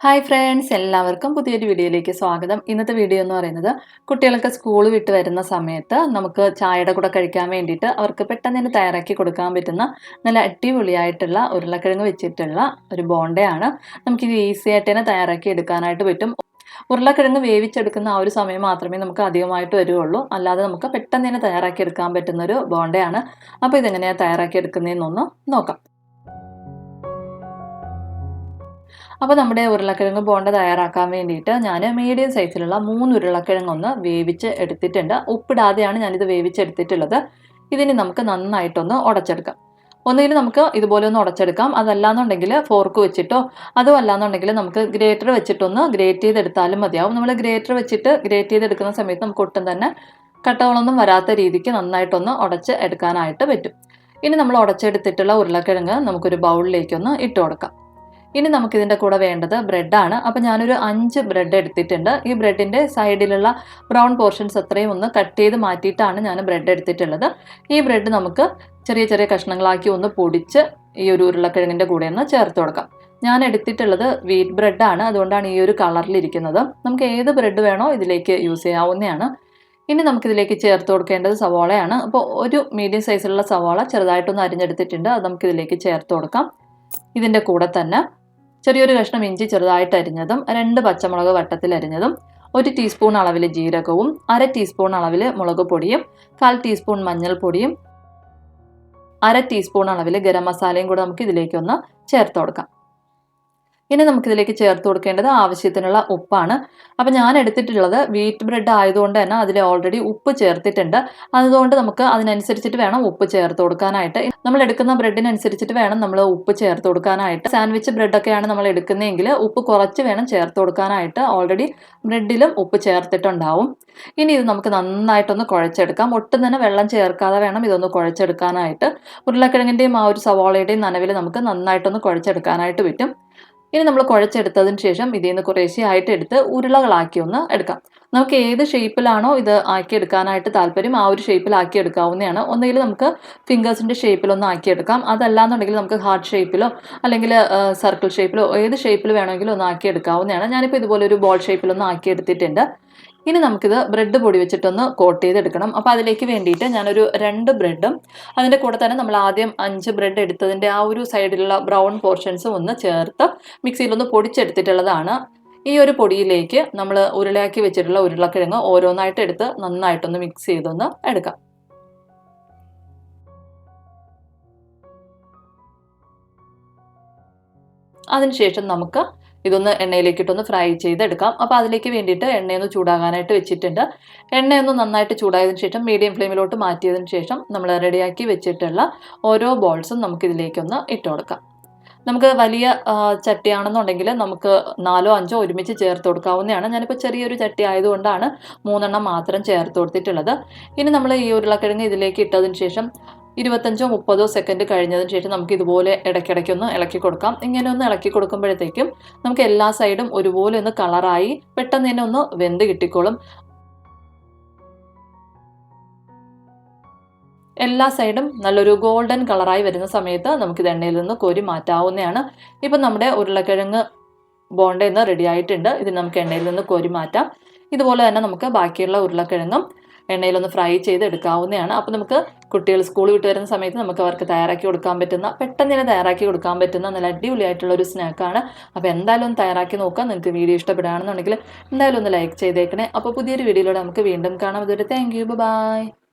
Hi friends എല്ലാവർക്കും പുതിയൊരു വീഡിയോയിലേക്ക് സ്വാഗതം. ഇന്നത്തെ വീഡിയോ എന്ന് പറയുന്നത് കുട്ടികൾക്ക് സ്കൂൾ വിട്ട് വരുന്ന സമയത്ത് നമുക്ക് ചായയുടെ കൂടെ കഴിക്കാൻ വേണ്ടിയിട്ട് അവർക്ക് പെട്ടെന്ന് തന്നെ തയ്യാറാക്കി കൊടുക്കാൻ പറ്റുന്ന നല്ല അടിപൊളിയായിട്ടുള്ള ഉരുളക്കിഴങ്ങ് വെച്ചിട്ടുള്ള ഒരു ബോണ്ടയാണ്. നമുക്കിത് ഈസി ആയിട്ട് തന്നെ തയ്യാറാക്കി എടുക്കാനായിട്ട് പറ്റും. ഉരുളക്കിഴങ്ങ് വേവിച്ചെടുക്കുന്ന ആ ഒരു സമയം മാത്രമേ നമുക്ക് അധികമായിട്ട് വരുള്ളൂ. അല്ലാതെ നമുക്ക് പെട്ടെന്ന് തന്നെ തയ്യാറാക്കി എടുക്കാൻ പറ്റുന്ന ഒരു ബോണ്ടയാണ്. അപ്പോൾ ഇതെങ്ങനെയാണ് തയ്യാറാക്കി എടുക്കുന്നതെന്നൊന്ന് നോക്കാം. അപ്പോൾ നമ്മുടെ ഉരുളക്കിഴങ്ങ് ബോണ്ട തയ്യാറാക്കാൻ വേണ്ടിയിട്ട് ഞാൻ മീഡിയം സൈസിലുള്ള മൂന്ന് ഉരുളക്കിഴങ്ങ് ഒന്ന് വേവിച്ച് എടുത്തിട്ടുണ്ട്. ഉപ്പിടാതെയാണ് ഞാനിത് വേവിച്ചെടുത്തിട്ടുള്ളത്. ഇതിന് നമുക്ക് നന്നായിട്ടൊന്ന് ഉടച്ചെടുക്കാം. ഒന്നുകിൽ നമുക്ക് ഇതുപോലെ ഒന്ന് ഉടച്ചെടുക്കാം. അതല്ലാന്നുണ്ടെങ്കിൽ ഫോർക്ക് വെച്ചിട്ടോ അതും അല്ലാന്നുണ്ടെങ്കിൽ നമുക്ക് ഗ്രേറ്റർ വെച്ചിട്ടൊന്ന് ഗ്രേറ്റ് ചെയ്തെടുത്താലും മതിയാവും. നമ്മൾ ഗ്രേറ്റർ വെച്ചിട്ട് ഗ്രേറ്റ് ചെയ്തെടുക്കുന്ന സമയത്ത് നമുക്ക് ഒട്ടും തന്നെ കട്ടകളൊന്നും വരാത്ത രീതിക്ക് നന്നായിട്ടൊന്ന് ഉടച്ച് എടുക്കാനായിട്ട് പറ്റും. ഇനി നമ്മൾ ഉടച്ചെടുത്തിട്ടുള്ള ഉരുളക്കിഴങ്ങ് നമുക്കൊരു ബൗളിലേക്കൊന്ന് ഇട്ട് കൊടുക്കാം. ഇനി നമുക്കിതിന്റെ കൂടെ വേണ്ടത് ബ്രെഡാണ് അപ്പോൾ ഞാനൊരു അഞ്ച് ബ്രെഡ് എടുത്തിട്ടുണ്ട്. ഈ ബ്രെഡിന്റെ സൈഡിലുള്ള ബ്രൗൺ പോർഷൻസ് അത്രയും ഒന്ന് കട്ട് ചെയ്ത് മാറ്റിയിട്ടാണ് ഞാൻ ബ്രെഡ് എടുത്തിട്ടുള്ളത്. ഈ ബ്രെഡ് നമുക്ക് ചെറിയ ചെറിയ കഷ്ണങ്ങളാക്കി ഒന്ന് പൊടിച്ച് ഈ ഒരു ഉരുളക്കിഴങ്ങിന്റെ കൂടെ ഒന്ന് ചേർത്ത് കൊടുക്കാം. ഞാൻ എടുത്തിട്ടുള്ളത് വീറ്റ് ബ്രെഡാണ് അതുകൊണ്ടാണ് ഈ ഒരു കളറിലിരിക്കുന്നത് നമുക്ക് ഏത് ബ്രെഡ് വേണോ ഇതിലേക്ക് യൂസ് ചെയ്യാവുന്നതാണ്. ഇനി നമുക്കിതിലേക്ക് ചേർത്ത് കൊടുക്കേണ്ടത് സവാളയാണ്. അപ്പോൾ ഒരു മീഡിയം സൈസിലുള്ള സവാള ചെറുതായിട്ടൊന്ന് അരിഞ്ഞെടുത്തിട്ടുണ്ട്. അത് നമുക്കിതിലേക്ക് ചേർത്ത് കൊടുക്കാം. ഇതിന്റെ കൂടെ തന്നെ ചെറിയൊരു കഷ്ണം ഇഞ്ചി ചെറുതായിട്ട് അരിഞ്ഞതും രണ്ട് പച്ചമുളക് വട്ടത്തിൽ അരിഞ്ഞതും ഒരു ടീസ്പൂൺ അളവിൽ ജീരകവും അര ടീസ്പൂൺ അളവിൽ മുളക് പൊടിയും കാൽ ടീസ്പൂൺ മഞ്ഞൾപ്പൊടിയും അര ടീസ്പൂൺ അളവിൽ ഗരം മസാലയും കൂടെ നമുക്ക് ഇതിലേക്കൊന്ന് ചേർത്ത് കൊടുക്കാം. ഇനി നമുക്കിതിലേക്ക് ചേർത്ത് കൊടുക്കേണ്ടത് ആവശ്യത്തിനുള്ള ഉപ്പാണ്. അപ്പോൾ ഞാൻ എടുത്തിട്ടുള്ളത് വീറ്റ് ബ്രെഡ് ആയതുകൊണ്ട് തന്നെ അതിൽ ഓൾറെഡി ഉപ്പ് ചേർത്തിട്ടുണ്ട്. അതുകൊണ്ട് നമുക്ക് അതിനനുസരിച്ചിട്ട് വേണം ഉപ്പ് ചേർത്ത് കൊടുക്കാനായിട്ട്. നമ്മൾ എടുക്കുന്ന ബ്രെഡിനനുസരിച്ചിട്ട് വേണം നമ്മൾ ഉപ്പ് ചേർത്ത് കൊടുക്കാനായിട്ട്. സാൻഡ്വിച്ച് ബ്രെഡൊക്കെയാണ് നമ്മൾ എടുക്കുന്നതെങ്കിൽ ഉപ്പ് കുറച്ച് വേണം ചേർത്ത് കൊടുക്കാനായിട്ട്. ഓൾറെഡി ബ്രെഡിലും ഉപ്പ് ചേർത്തിട്ടുണ്ടാവും. ഇനി ഇത് നമുക്ക് നന്നായിട്ടൊന്ന് കുഴച്ചെടുക്കാം. ഒട്ടും തന്നെ വെള്ളം ചേർക്കാതെ വേണം ഇതൊന്ന് കുഴച്ചെടുക്കാനായിട്ട്. ഉരുളക്കിഴങ്ങിന്റെയും ആ ഒരു സവാളയുടെയും നനവിൽ നമുക്ക് നന്നായിട്ടൊന്ന് കുഴച്ചെടുക്കാനായിട്ട് പറ്റും. ഇനി നമ്മൾ കുഴച്ചെടുത്തതിന് ശേഷം ഇതിൽ നിന്ന് കുറേശ്ശെ ആയിട്ട് എടുത്ത് ഉരുളകളാക്കി ഒന്ന് എടുക്കാം. നമുക്ക് ഏത് ഷേപ്പിലാണോ ഇത് ആക്കിയെടുക്കാനായിട്ട് താല്പര്യം ആ ഒരു ഷേപ്പിൽ ആക്കിയെടുക്കാവുന്നതാണ്. ഒന്നുകിൽ നമുക്ക് ഫിംഗേഴ്സിന്റെ ഷേപ്പിലൊന്ന് ആക്കിയെടുക്കാം. അതല്ലാന്നുണ്ടെങ്കിൽ നമുക്ക് ഹാർട്ട് ഷേപ്പിലോ അല്ലെങ്കിൽ സർക്കിൾ ഷേപ്പിലോ ഏത് ഷേപ്പിൽ വേണമെങ്കിലും ഒന്ന് ആക്കിയെടുക്കാവുന്നതാണ്. ഞാനിപ്പോൾ ഇതുപോലെ ഒരു ബോൾ ഷേപ്പിലൊന്ന് ആക്കി എടുത്തിട്ടുണ്ട് ഇനി നമുക്കിത് ബ്രെഡ് പൊടി വെച്ചിട്ടൊന്ന് കോട്ട് ചെയ്തെടുക്കണം. അപ്പോൾ അതിലേക്ക് വേണ്ടിയിട്ട് ഞാനൊരു രണ്ട് ബ്രെഡും അതിന്റെ കൂടെ തന്നെ നമ്മൾ ആദ്യം അഞ്ച് ബ്രെഡ് എടുത്തതിന്റെ ആ ഒരു സൈഡിലുള്ള ബ്രൗൺ പോർഷൻസും ഒന്ന് ചേർത്ത് മിക്സിയിലൊന്ന് പൊടിച്ചെടുത്തിട്ടുള്ളതാണ്. ഈ ഒരു പൊടിയിലേക്ക് നമ്മൾ ഉരുളയാക്കി വെച്ചിട്ടുള്ള ഉരുളക്കിഴങ്ങ് ഓരോന്നായിട്ട് എടുത്ത് നന്നായിട്ടൊന്ന് മിക്സ് ചെയ്തൊന്ന് എടുക്കാം. അതിനുശേഷം നമുക്ക് ഇതൊന്ന് എണ്ണയിലേക്കിട്ടൊന്ന് ഫ്രൈ ചെയ്തെടുക്കാം. അപ്പോൾ അതിലേക്ക് വേണ്ടിയിട്ട് എണ്ണയൊന്ന് ചൂടാകാനായിട്ട് വെച്ചിട്ടുണ്ട്. എണ്ണയൊന്ന് നന്നായിട്ട് ചൂടായതിന് ശേഷം മീഡിയം ഫ്ലെയിമിലോട്ട് മാറ്റിയതിന് ശേഷം നമ്മൾ റെഡിയാക്കി വെച്ചിട്ടുള്ള ഓരോ ബോൾസും നമുക്ക് നമുക്കിതിലേക്കൊന്ന് ഇട്ട് കൊടുക്കാം. നമുക്ക് വലിയ ചട്ടിയാണെന്നുണ്ടെങ്കിൽ നമുക്ക് നാലോ അഞ്ചോ ഒരുമിച്ച് ചേർത്ത് കൊടുക്കാവുന്നതാണ്. ഞാനിപ്പോൾ ചെറിയൊരു ചട്ടി ആയതുകൊണ്ടാണ് മൂന്നെണ്ണം മാത്രം ചേർത്ത് കൊടുത്തിട്ടുള്ളത്. ഇനി നമ്മൾ ഈ ഉരുളക്കിഴങ്ങ് ഇതിലേക്ക് ഇട്ടതിന് ശേഷം ഇരുപത്തഞ്ചോ മുപ്പതോ സെക്കൻഡ് കഴിഞ്ഞതിന് ശേഷം നമുക്ക് ഇതുപോലെ ഇടയ്ക്കിടയ്ക്കൊന്ന് ഇളക്കി കൊടുക്കാം. ഇങ്ങനെ ഒന്ന് ഇളക്കി കൊടുക്കുമ്പോഴത്തേക്കും നമുക്ക് എല്ലാ സൈഡും ഒരുപോലെ ഒന്ന് കളറായി പെട്ടെന്ന് തന്നെ ഒന്ന് വെന്ത് കിട്ടിക്കോളും. എല്ലാ സൈഡും നല്ലൊരു ഗോൾഡൻ കളറായി വരുന്ന സമയത്ത് നമുക്കിത് എണ്ണയിൽ നിന്ന് കോരി മാറ്റാവുന്നതാണ്. ഇപ്പം നമ്മുടെ ഉരുളക്കിഴങ്ങ് ബോണ്ട ഇന്ന് റെഡി ആയിട്ടുണ്ട്. ഇത് നമുക്ക് എണ്ണയിൽ നിന്ന് കോരി മാറ്റാം. ഇതുപോലെ തന്നെ നമുക്ക് ബാക്കിയുള്ള ഉരുളക്കിഴങ്ങും എണ്ണയിലൊന്ന് ഫ്രൈ ചെയ്ത് എടുക്കാവുന്നതാണ് അപ്പോൾ നമുക്ക് കുട്ടികൾ സ്കൂൾ വിട്ട് വരുന്ന സമയത്ത് നമുക്ക് അവർക്ക് തയ്യാറാക്കി കൊടുക്കാൻ പറ്റുന്ന പെട്ടെന്ന് തന്നെ തയ്യാറാക്കി കൊടുക്കാൻ പറ്റുന്ന നല്ല അടിപൊളിയായിട്ടുള്ള ഒരു സ്നാക്കാണ് അപ്പോൾ എന്തായാലും ഒന്ന് തയ്യാറാക്കി നോക്കാം. നിങ്ങൾക്ക് വീഡിയോ ഇഷ്ടപ്പെടുകയാണെന്നുണ്ടെങ്കിൽ എന്തായാലും ഒന്ന് ലൈക്ക് ചെയ്തേക്കണേ. അപ്പോൾ പുതിയൊരു വീഡിയോയിലൂടെ നമുക്ക് വീണ്ടും കാണാം. അതുവരെ താങ്ക് യു ബൈ